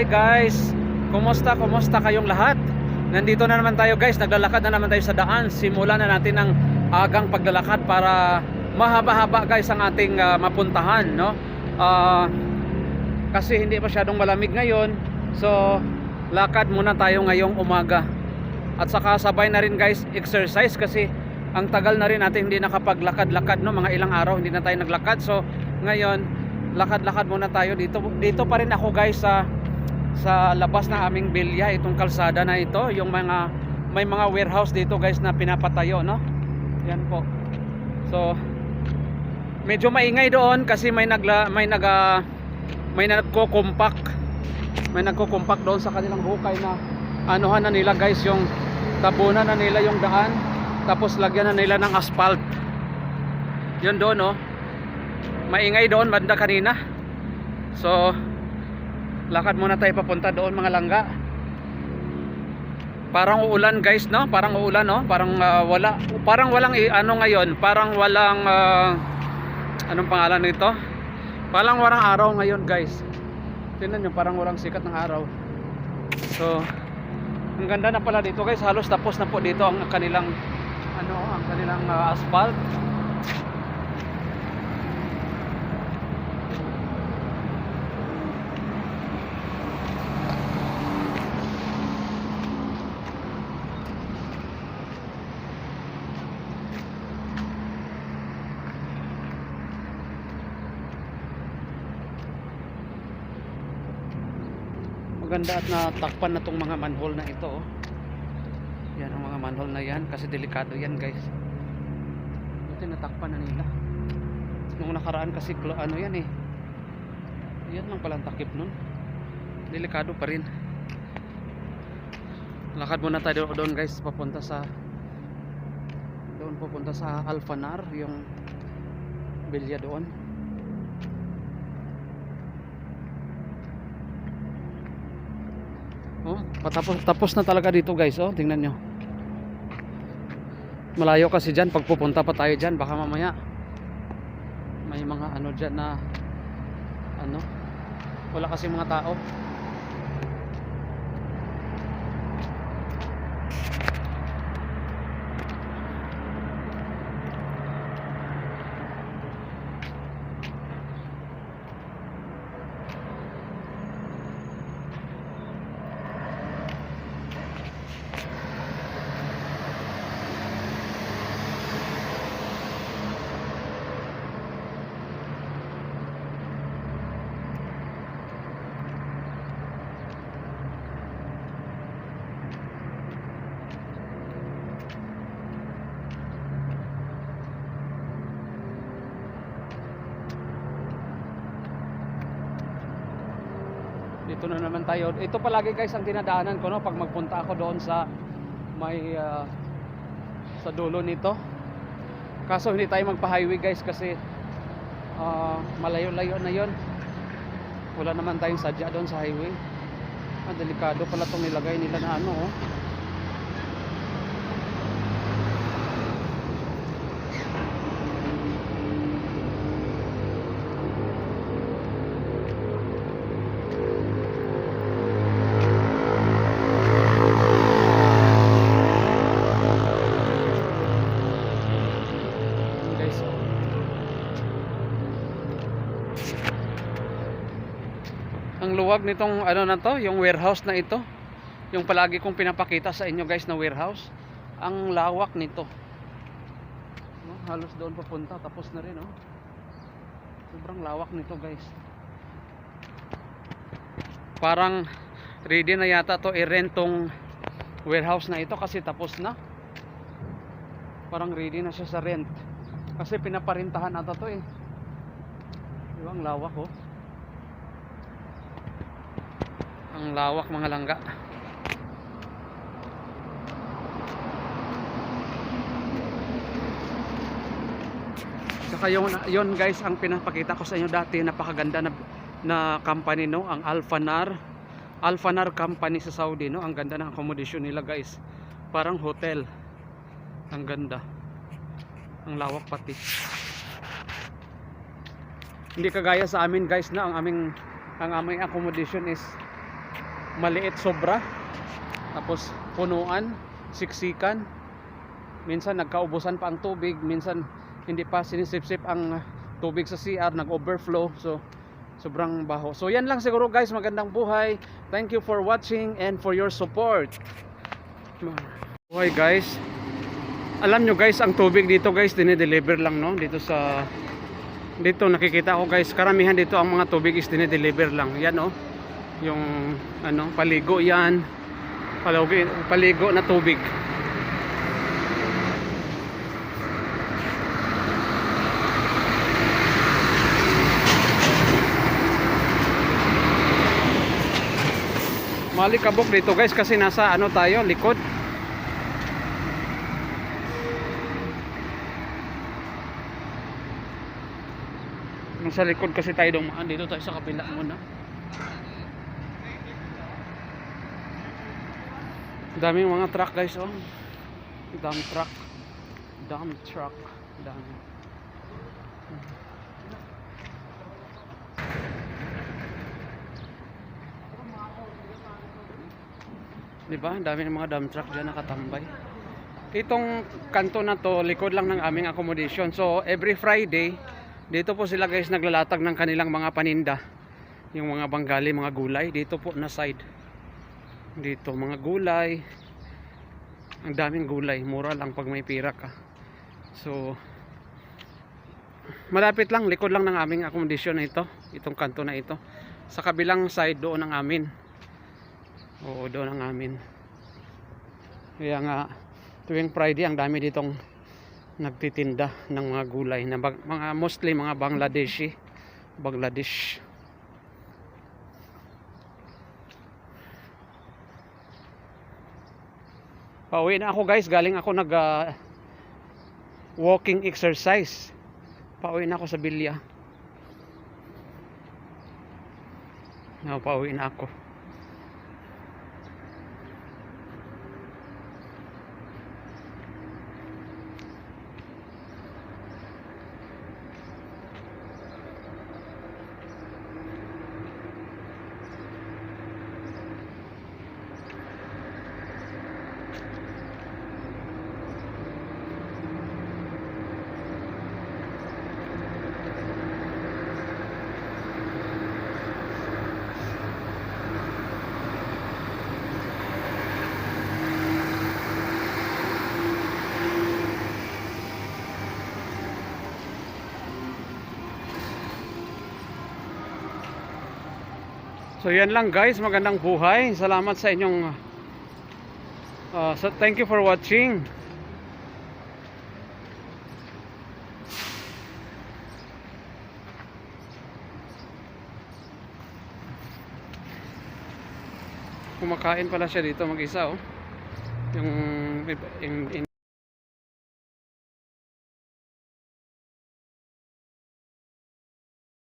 Hi guys! Kumusta, kumusta kayong lahat? Nandito na naman tayo guys, naglalakad na naman tayo sa daan. Simulan na natin ang agang paglalakad para mahaba-haba guys ang ating ah, mapuntahan, no? Ah, kasi hindi masyadong malamig ngayon. So, lakad muna tayo ngayong umaga. At saka sabay na rin guys, exercise kasi ang tagal na rin natin hindi nakapaglakad-lakad, no? Mga ilang araw hindi na tayo naglakad. So, ngayon, lakad-lakad muna tayo dito. Dito pa rin ako guys sa sa labas ng aming bilya itong kalsada na ito yung mga may mga warehouse dito guys na pinapatayo no? Yan po. So medyo maingay doon kasi may nagla may naga may nagko-compact. May nagko-compact doon sa kanilang hukay na anuhan na nila guys yung tabunan na nila yung daan. Tapos lagyan na nila ng asphalt. Yun doon no? Maingay doon banda kanina. So lakad muna tayo papunta doon mga langga. Parang uulan guys no? Parang uulan no? Parang ah, wala. Parang walang ano ngayon parang walang ah, anong pangalan nito? Parang walang araw ngayon guys. Tingnan nyo parang walang sikat ng araw. So ang ganda na pala dito guys. Halos tapos na po dito ang kanilang ano ang kanilang ah, asphalt maganda at natakpan na tong mga manhole na ito oh. yan ang mga manhole na yan kasi delikado yan guys. Ito natakpan na nila. Nung nakaraan kasi ano yan eh. Yan lang palang takip nun. Delikado pa rin. Lakad muna tayo doon guys papunta sa doon pupunta sa Alfanar yung bilya doon Oh, patapos tapos na talaga dito guys, oh. Tingnan nyo. Malayo kasi diyan pag pupunta pa tayo diyan, baka mamaya may mga ano diyan na ano wala kasi mga tao. Dito na naman tayo. Ito palagi guys ang dinadaanan ko no pag magpunta ako doon sa may ah, sa dulo nito. Kaso hindi tayo magpa-highway guys kasi ah, malayo-layo na 'yon. Wala naman tayong sadya doon sa highway. Ah, delikado pala tong nilagay nila na ano oh. Ang luwag nitong ano na to yung warehouse na ito. Yung palagi kong pinapakita sa inyo guys na warehouse. Ang lawak nito. No, halos doon papunta tapos na rin oh. sobrang lawak nito guys. Parang ready na yata to i-rent warehouse na ito kasi tapos na. Parang ready na siya sa rent. Kasi pinaparintahan ata to eh. Di ba ang lawak oh ang lawak mga langga. Saka yun, yun guys ang pinapakita ko sa inyo dati napakaganda na, na company no? Ang Alfanar. Alfanar company sa Saudi no? Ang ganda ng accommodation nila guys. Parang hotel. Ang ganda. Ang lawak pati. Hindi kagaya sa amin guys na ang aming ang aming accommodation is maliit sobra. Tapos punuan, siksikan. Minsan nagkaubusan pa ang tubig, minsan hindi pa sinisipsip ang tubig sa CR, nag-overflow. So sobrang baho. So yan lang siguro guys, magandang buhay. Thank you for watching and for your support. Buhay guys. Alam nyo guys, ang tubig dito guys, dinideliver lang no, dito sa dito nakikita ko guys, karamihan dito ang mga tubig is dinideliver lang. Yan oh. Yung ano, paligo yan. Paligo, paligo na tubig. Malikabok dito guys kasi nasa ano tayo, likod. Nasa likod kasi tayo dumaan dito tayo sa kabila muna. Daming mga truck guys oh. Dump truck. Dump truck. Dami. Di ba? Ang dami ng mga dump truck dyan nakatambay. Itong kanto na to, likod lang ng aming accommodation. So, every Friday, dito po sila guys naglalatag ng kanilang mga paninda. Yung mga banggali, mga gulay. Dito po na side. Dito, mga gulay. Ang daming gulay. Mura lang pag may pira ka. So, malapit lang, likod lang ng aming accommodation na ito. Itong kanto na ito. Sa kabilang side doon ng amin. Oo, doon ang amin. Kaya nga, tuwing Friday, ang dami ditong nagtitinda ng mga gulay. Na mga, mostly mga Bangladeshi. Bangladesh. Pauwi na ako guys. Galing ako nag ah, walking exercise. Pauwi na ako sa Bilya. No, pauwi na ako. So yan lang guys, magandang buhay. Salamat sa inyong uh, so thank you for watching. Kumakain pala siya dito mag-isa oh. Yung, yung, yung